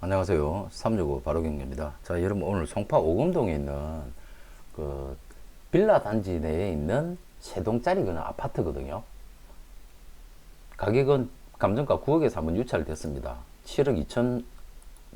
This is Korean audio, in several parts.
안녕하세요. 365 바로경입니다. 자, 여러분 오늘 송파 오금동에 있는 그 빌라 단지 내에 있는 세 동짜리 그냥 아파트거든요. 가격은 감정가 9억에서 한번 유찰됐습니다. 7억 2천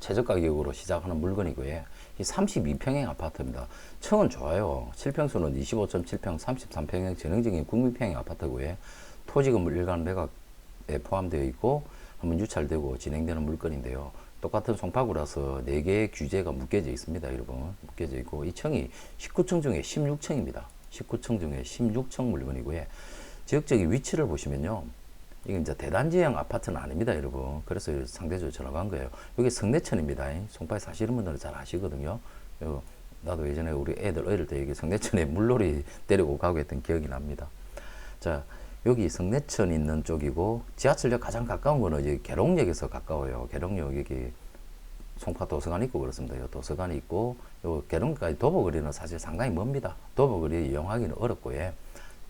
최저 가격으로 시작하는 물건이고요. 이 32평형 아파트입니다. 층은 좋아요. 7평수는 25.7평, 33평형 전형적인 국민평형 아파트고요. 토지 건물 일간 매각에 포함되어 있고 한번 유찰되고 진행되는 물건인데요. 똑같은 송파구라서 4개의 규제가 묶여져 있습니다. 여러분. 묶여져 있고 이 층이 19층 중에 16층입니다. 19층 중에 16층 물건이고요. 지역적인 위치를 보시면요. 이게 이제 대단지형 아파트는 아닙니다, 여러분. 그래서 상대적으로 전화한 거예요. 여기 성내천입니다. 송파에 사시는 분들은 잘 아시거든요. 요, 나도 예전에 우리 애들 어릴 때 여기 성내천에 물놀이 데리고 가고 했던 기억이 납니다. 자, 여기 성내천 있는 쪽이고 지하철역 가장 가까운 거는 이제 계룡역에서 가까워요. 계룡역 여기 송파 도서관 있고 그렇습니다. 요 도서관이 있고 요 계룡까지 도보거리는 사실 상당히 멉니다. 도보거리 이용하기는 어렵고요.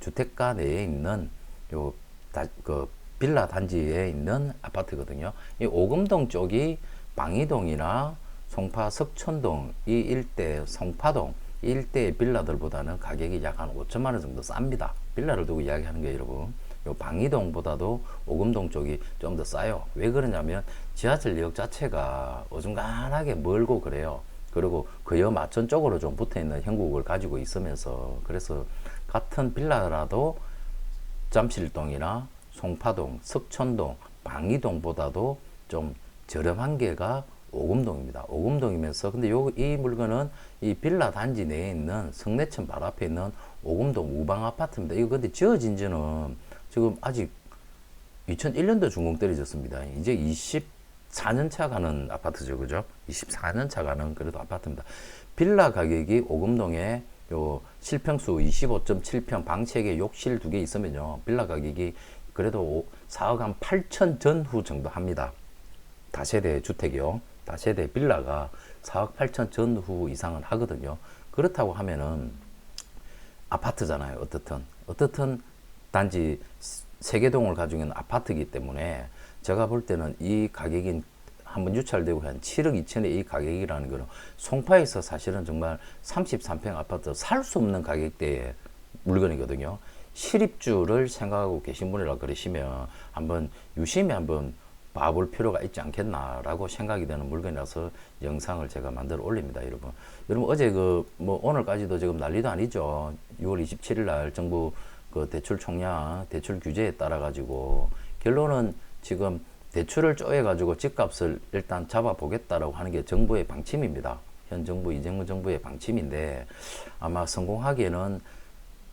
주택가 내에 있는 요 다, 그 빌라 단지에 있는 아파트거든요. 이 오금동 쪽이 방이동이나 송파 석천동 이 일대 송파동 이 일대의 빌라들보다는 가격이 약 한 5천만 원 정도 쌉니다. 빌라를 두고 이야기하는 거예요, 여러분. 요 방이동보다도 오금동 쪽이 좀 더 싸요. 왜 그러냐면 지하철역 자체가 어중간하게 멀고 그래요. 그리고 그여 마천 쪽으로 좀 붙어 있는 형국을 가지고 있으면서 그래서 같은 빌라라도 잠실동이나 송파동, 석천동, 방이동보다도 좀 저렴한 게가 오금동입니다. 오금동이면서 근데 요 이 물건은 이 빌라 단지 내에 있는 성내천 바로 앞에 있는 오금동 우방 아파트입니다. 이거 근데 지어진 지는 지금 아직 2001년도 준공 떨어졌습니다. 이제 24년 차 가는 아파트죠. 그죠? 24년 차 가는 그래도 아파트입니다. 빌라 가격이 오금동에 요 실평수 25.7평 방 3개 욕실 2개 있으면요. 빌라 가격이 그래도 4억 한 8천 전후 정도 합니다. 다세대 주택이요. 다세대 빌라가 4억 8천 전후 이상은 하거든요. 그렇다고 하면은 아파트잖아요. 어떻든. 어떻든 단지 세개동을 가지고 있는 아파트이기 때문에 제가 볼 때는 이 가격이 한번 유찰되고 한 7억 2천의 이 가격이라는 거는 송파에서 사실은 정말 33평 아파트 살 수 없는 가격대의 물건이거든요. 실입주를 생각하고 계신 분이라 그러시면 한번 유심히 한번 봐볼 필요가 있지 않겠나라고 생각이 되는 물건이라서 영상을 제가 만들어 올립니다, 여러분. 여러분 어제 그 뭐 오늘까지도 지금 난리도 아니죠. 6월 27일 날 정부 그 대출 총량 대출 규제에 따라 가지고 결론은 지금 대출을 쪼여 가지고 집값을 일단 잡아 보겠다라고 하는 게 정부의 방침입니다. 현 정부 이재명 정부의 방침인데 아마 성공하기에는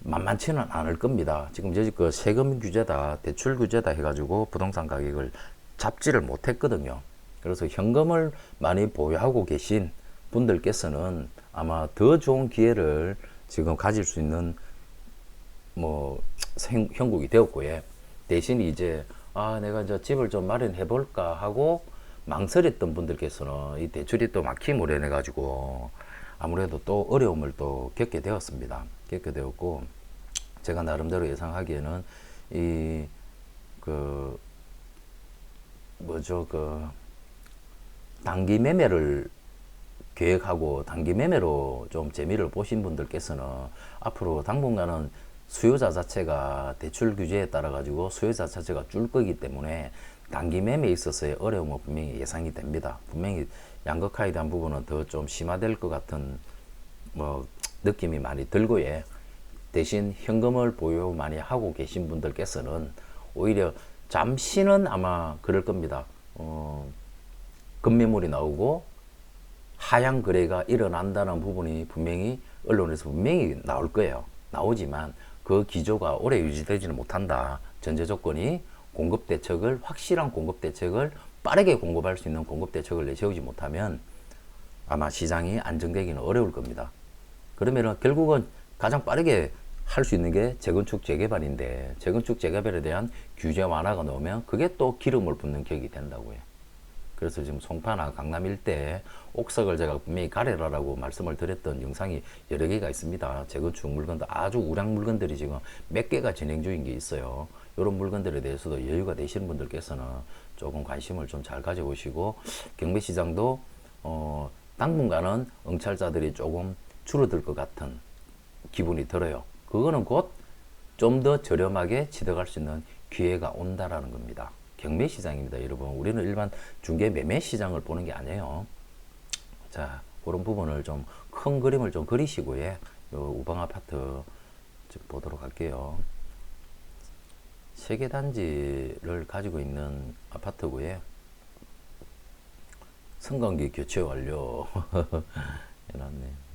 만만치는 않을 겁니다. 지금 저기 그 세금 규제다, 대출 규제다 해가지고 부동산 가격을 잡지를 못했거든요. 그래서 현금을 많이 보유하고 계신 분들께서는 아마 더 좋은 기회를 지금 가질 수 있는 뭐 생- 형국이 되었고요. 대신 이제 아 내가 이제 집을 좀 마련해 볼까 하고 망설였던 분들께서는 이 대출이 또 막힘을 해내 가지고 아무래도 또 어려움을 또 겪게 되었습니다. 겪게 되었고 제가 나름대로 예상하기에는 이그 뭐죠 그 단기 매매를 계획하고 단기 매매로 좀 재미를 보신 분들께서는 앞으로 당분간은 수요자 자체가 대출 규제에 따라 가지고 수요자 자체가 줄 거기 때문에 단기 매매에 있어서의 어려움은 분명히 예상이 됩니다. 분명히 양극화에 대한 부분은 더 좀 심화될 것 같은 뭐 느낌이 많이 들고 예. 대신 현금을 보유 많이 하고 계신 분들께서는 오히려 잠시는 아마 그럴 겁니다. 어, 급매물이 나오고 하향 거래가 일어난다는 부분이 분명히 언론에서 분명히 나올 거예요. 나오지만 그 기조가 오래 유지되지는 못한다. 전제 조건이 공급 대책을 확실한 공급 대책을 빠르게 공급할 수 있는 공급 대책을 내세우지 못하면 아마 시장이 안정되기는 어려울 겁니다. 그러면은 결국은 가장 빠르게 할 수 있는 게 재건축 재개발인데 재건축 재개발에 대한 규제 완화가 나오면 그게 또 기름을 붓는 격이 된다고요. 그래서 지금 송파나 강남 일대에 옥석을 제가 분명히 가래라라고 말씀을 드렸던 영상이 여러 개가 있습니다. 재건축 물건들 아주 우량 물건들이 지금 몇 개가 진행 중인 게 있어요. 이런 물건들에 대해서도 여유가 되시는 분들께서는 조금 관심을 좀 잘 가져보시고 경매 시장도 어, 당분간은 응찰자들이 조금 줄어들 것 같은 기분이 들어요. 그거는 곧 좀 더 저렴하게 취득할 수 있는 기회가 온다라는 겁니다. 경매 시장입니다, 여러분. 우리는 일반 중개 매매 시장을 보는 게 아니에요. 자, 그런 부분을 좀 큰 그림을 좀 그리시고 예. 요 우방 아파트 좀 보도록 할게요. 세개 단지를 가지고 있는 아파트고요. 승강기 교체 완료 해놨네.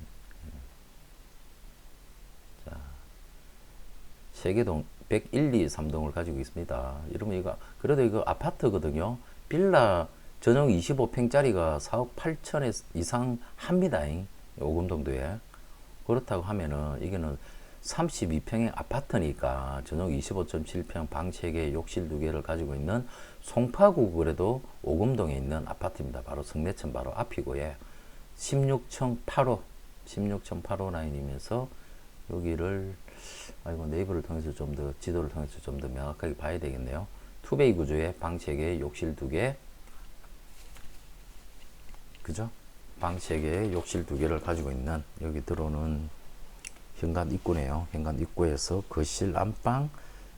세계동 101, 2, 3동을 가지고 있습니다. 이러면 이거 그래도 이거 아파트거든요. 빌라 전용 25평짜리가 4억 8천에 이상 합니다. 오금동도에. 그렇다고 하면은 이게는 32평의 아파트니까 전용 25.7평 방 3개, 욕실 2개를 가지고 있는 송파구 그래도 오금동에 있는 아파트입니다. 바로 성내천 바로 앞이고요. 16층 8호, 16층 8호 라인이면서 여기를 아이고 네이버를 통해서 좀 더 지도를 통해서 좀 더 명확하게 봐야 되겠네요. 투베이 구조의 방 3개, 욕실 2개. 그죠? 방 3개, 욕실 2개를 가지고 있는 여기 들어오는 현관 입구네요. 현관 입구에서 거실, 안방,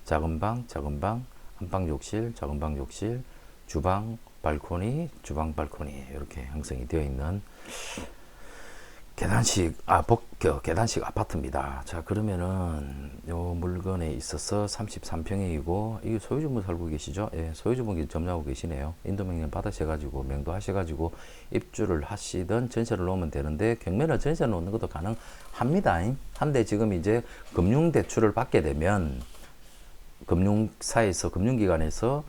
작은 방, 작은 방, 안방 욕실, 작은 방 욕실, 주방, 발코니, 주방 발코니 이렇게 형성이 되어 있는 계단식 아 복, 그, 계단식 아파트입니다. 자 그러면은 요 물건에 있어서 33평이고 이게 소유주분 살고 계시죠? 예, 소유주분이 점유하고 계시네요. 인도명령 받으셔가지고 명도하셔가지고 입주를 하시던 전세를 놓으면 되는데 경매는 전세 놓는 것도 가능합니다. 한데 지금 이제 금융 대출을 받게 되면 금융사에서 금융기관에서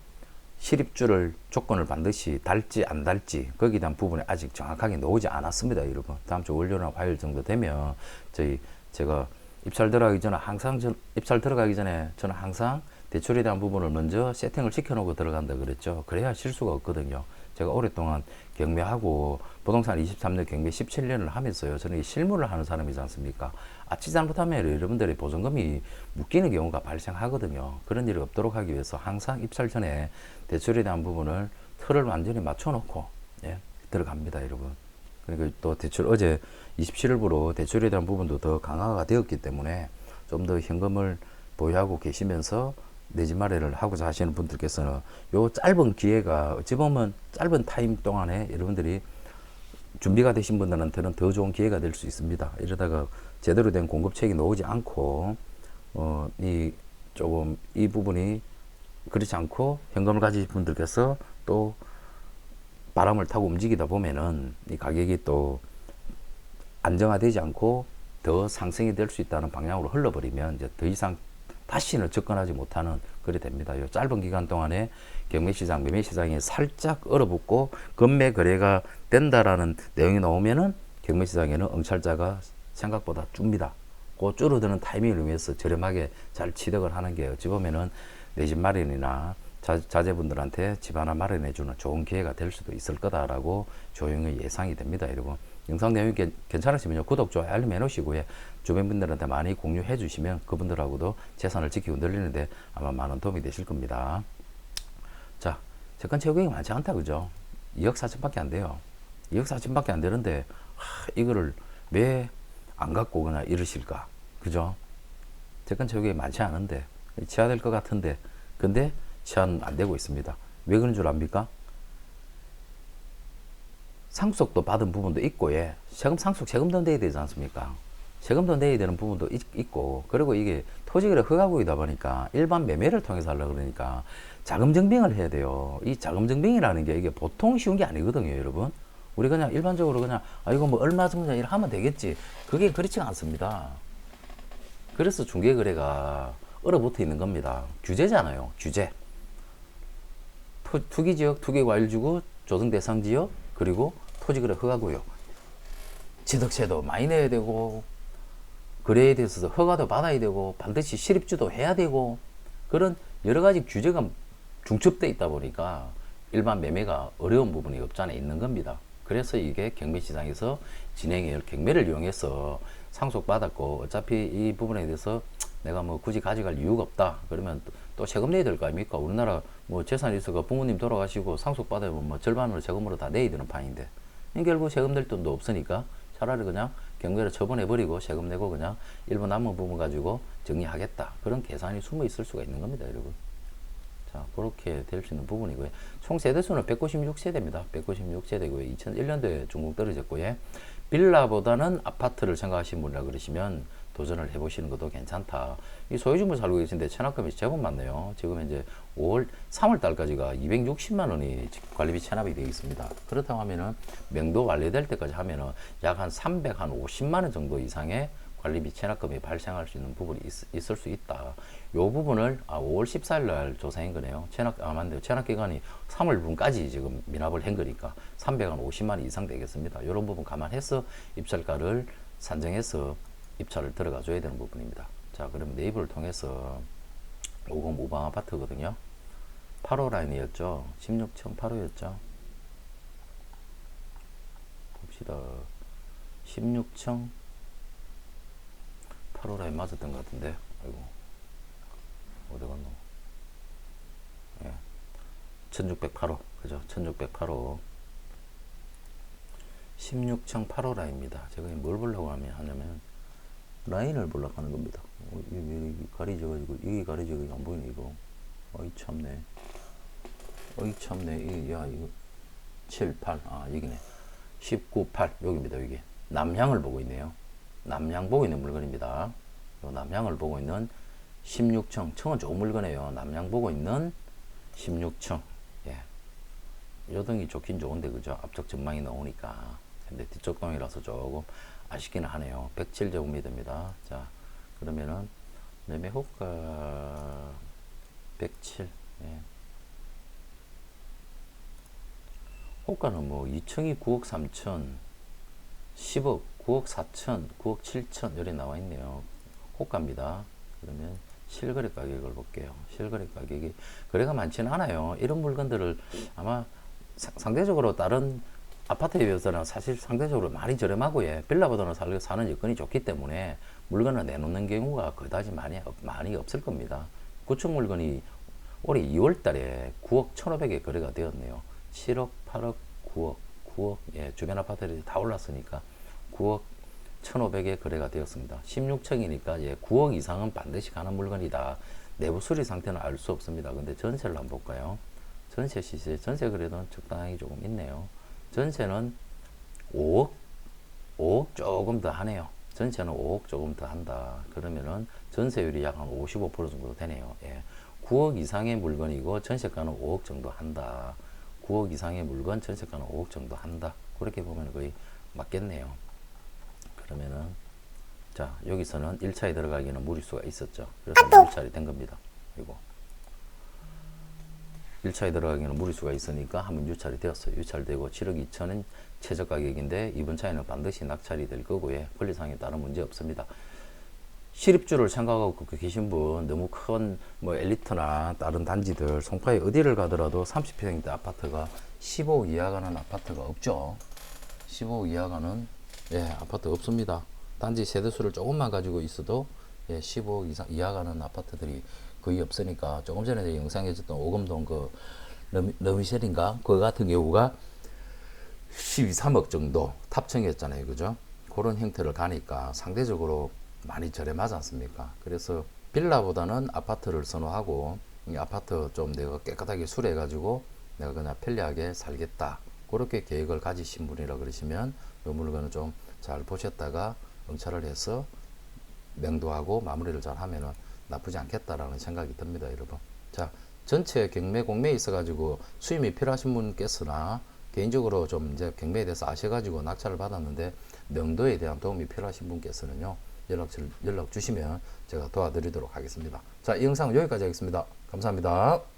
실입주를 조건을 반드시 달지 안 달지 거기에 대한 부분이 아직 정확하게 나오지 않았습니다, 여러분. 다음 주 월요일이나 화요일 정도 되면 저희 제가 입찰 들어가기 전에 항상 전, 입찰 들어가기 전에 저는 항상 대출에 대한 부분을 먼저 세팅을 시켜놓고 들어간다 그랬죠. 그래야 실수가 없거든요. 제가 오랫동안 경매하고 부동산 23년 경매 17년을 하면서요. 저는 이 실무를 하는 사람이지 않습니까? 아치 잘못하면 여러분들의 보증금이 묶이는 경우가 발생하거든요. 그런 일이 없도록 하기 위해서 항상 입찰 전에 대출에 대한 부분을 틀을 완전히 맞춰놓고 예, 들어갑니다, 여러분. 그리고 또 대출 어제 27일부로 대출에 대한 부분도 더 강화가 되었기 때문에 좀 더 현금을 보유하고 계시면서 내집 마련을 하고자 하시는 분들께서는 요 짧은 기회가 어찌 보면 짧은 타임 동안에 여러분들이 준비가 되신 분들한테는 더 좋은 기회가 될 수 있습니다. 이러다가 제대로 된 공급책이 나오지 않고 어, 이 조금 이 부분이 그렇지 않고 현금을 가지신 분들께서 또 바람을 타고 움직이다 보면은 이 가격이 또 안정화되지 않고 더 상승이 될 수 있다는 방향으로 흘러버리면 이제 더 이상 다시는 접근하지 못하는 그리 됩니다. 요 짧은 기간 동안에 경매시장, 매매시장이 살짝 얼어붙고 금매 거래가 된다라는 내용이 나오면은 경매시장에는 응찰자가 생각보다 줍니다. 그 줄어드는 타이밍을 위해서 저렴하게 잘 취득을 하는 게 어찌 보면은 내 집 마련이나 자, 자제분들한테 집 하나 마련해주는 좋은 기회가 될 수도 있을 거다라고 조용히 예상이 됩니다, 여러분. 영상 내용이 괜- 괜찮으시면요, 구독, 좋아요, 알림 해놓으시고요. 주변 분들한테 많이 공유해 주시면 그분들하고도 재산을 지키고 늘리는데 아마 많은 도움이 되실 겁니다. 자, 재건 채용이 많지 않다, 그죠? 2억 4천밖에 안 돼요. 2억 4천밖에 안 되는데, 하, 이거를 왜 안 갖고 오거나 이러실까? 그죠? 재건 채용이 많지 않은데, 취하될 것 같은데, 근데 취하는 안 되고 있습니다. 왜 그런 줄 압니까? 상속도 받은 부분도 있고, 예. 세금 상속 세금도 내야 되지 않습니까? 세금도 내야 되는 부분도 있, 고 그리고 이게 토지거래 허가구이다 보니까 일반 매매를 통해서 하려고 그러니까 자금 증빙을 해야 돼요. 이 자금 증빙이라는 게 이게 보통 쉬운 게 아니거든요, 여러분. 우리 그냥 일반적으로 그냥 아 이거 뭐 얼마 정도 일 하면 되겠지. 그게 그렇지가 않습니다. 그래서 중개 거래가 얼어붙어 있는 겁니다. 규제잖아요. 규제. 토, 투기 지역, 투기 과일지구, 조성대상 지역, 그리고 토지거래 허가구역. 취득세도 많이 내야 되고, 거래에 대해서 허가도 받아야 되고, 반드시 실입주도 해야 되고, 그런 여러 가지 규제가 중첩돼 있다 보니까 일반 매매가 어려운 부분이 없지 않아 있는 겁니다. 그래서 이게 경매시장에서 진행해요. 경매를 이용해서 상속받았고, 어차피 이 부분에 대해서 내가 뭐 굳이 가져갈 이유가 없다. 그러면 또 세금 내야 될 거 아닙니까? 우리나라 뭐 재산이 있어가 부모님 돌아가시고 상속 받으면 뭐 절반으로 세금으로 다 내야 되는 판인데 이 결국 세금 낼 돈도 없으니까 차라리 그냥 경매를 처분해 버리고 세금 내고 그냥 일부 남은 부분 가지고 정리하겠다 그런 계산이 숨어 있을 수가 있는 겁니다, 여러분. 자, 그렇게 될 수 있는 부분이고요. 총 세대수는 196세대입니다. 196세대고요. 2001년도에 중국 떨어졌고요. 빌라보다는 아파트를 생각하시는 분이라 그러시면 도전을 해보시는 것도 괜찮다. 이 소유주물 살고 계신데 체납금이 제법 많네요. 지금 이제 5월, 3월 달까지가 260만 원이 관리비 체납이 되어 있습니다. 그렇다고 하면은 명도 완료될 때까지 하면은 약 한 350만 원 정도 이상의 관리비 체납금이 발생할 수 있는 부분이 있, 을수 있다. 요 부분을 아, 5월 14일 날 조사한 거네요. 체납 아 맞네요. 체납 기간이 3월 분까지 지금 미납을 한 거니까 350만 원 이상 되겠습니다. 이런 부분 감안해서 입찰가를 산정해서 입찰을 들어가 줘야 되는 부분입니다. 자, 그럼 네이버를 통해서 50 우방 아파트거든요. 8호 라인이었죠. 16층 8호였죠. 봅시다. 16층 8호 라인 맞았던 것 같은데. 아이고. 어디 갔노? 예. 1608호. 그죠? 1608호. 16층 8호 라인입니다. 제가 뭘 보려고 하냐면 라인을 보려고 하는 겁니다. 어, 이게 가려져가지고 이게 가려져가지고 안 보이네 이거. 어이 참네. 어이 참네. 야 이거 7, 8. 아 여기네. 19, 8 여기입니다. 여기 남향을 보고 있네요. 남향 보고 있는 물건입니다. 요 남향을 보고 있는 16층. 층은 좋은 물건이에요. 남향 보고 있는 16층. 예. 요등이 좋긴 좋은데 그죠? 앞쪽 전망이 나오니까. 근데 뒤쪽 방이라서 조금 아쉽기는 하네요. 107제곱미터입니다. 자, 그러면은 매매 호가 107. 예. 호가는 뭐 2층이 9억 3천, 10억, 9억 4천, 9억 7천 이렇게 나와 있네요. 호가입니다. 그러면 실거래 가격을 볼게요. 실거래 가격이 거래가 많지는 않아요. 이런 물건들을 아마 사- 상대적으로 다른 아파트에 비해서는 사실 상대적으로 많이 저렴하고 예, 빌라보다는 살- 사는 여건이 좋기 때문에 물건을 내놓는 경우가 그다지 많이 없- 많이 없을 겁니다. 구축 물건이 올해 2월 달에 9억 1,500에 거래가 되었네요. 7억, 8억, 9억, 9억, 예, 주변 아파트들이 다 올랐으니까 9억 1,500에 거래가 되었습니다. 16층이니까 예, 9억 이상은 반드시 가는 물건이다. 내부 수리 상태는 알 수 없습니다. 근데 전세를 한번 볼까요? 전세 시세, 전세 그래도 적당히 조금 있네요. 전세는 5억, 5억 조금 더 하네요. 전세는 5억 조금 더 한다. 그러면은 전세율이 약 한 55% 정도 되네요. 예. 9억 이상의 물건이고 전세가는 5억 정도 한다. 9억 이상의 물건 전세가는 5억 정도 한다. 그렇게 보면 거의 맞겠네요. 그러면은 자 여기서는 1차에 들어가기에는 무리수가 있었죠. 그래서 유찰이 된 겁니다. 이거 1차에 들어가기에는 무리수가 있으니까 한번 유찰이 되었어요. 유찰되고 7억 2천은 최저 가격인데 이번 차에는 반드시 낙찰이 될 거고요. 권리상에 따른 문제 없습니다. 실입주를 생각하고 계신 분 너무 큰 뭐 엘리트나 다른 단지들 송파에 어디를 가더라도 30평대 아파트가 15억 이하 가는 아파트가 없죠. 15억 이하 가는 예, 아파트 없습니다. 단지 세대수를 조금만 가지고 있어도 예, 15억 이상 이하 가는 아파트들이 거의 없으니까 조금 전에 제 영상에 줬던 오금동 그 르미셸인가 그 같은 경우가 12, 3억 정도 탑층이었잖아요. 그죠? 그런 형태를 가니까 상대적으로 많이 저렴하지 않습니까? 그래서 빌라보다는 아파트를 선호하고 이 아파트 좀 내가 깨끗하게 수리해가지고 내가 그냥 편리하게 살겠다. 그렇게 계획을 가지신 분이라 그러시면 이 물건을 좀 잘 보셨다가 응찰을 해서 명도하고 마무리를 잘 하면은 나쁘지 않겠다라는 생각이 듭니다, 여러분. 자, 전체 경매 공매에 있어 가지고 수임이 필요하신 분께서나 개인적으로 좀 이제 경매에 대해서 아셔 가지고 낙찰을 받았는데 명도에 대한 도움이 필요하신 분께서는요 연락, 주- 연락 주시면 제가 도와드리도록 하겠습니다. 자, 이 영상은 여기까지 하겠습니다. 감사합니다.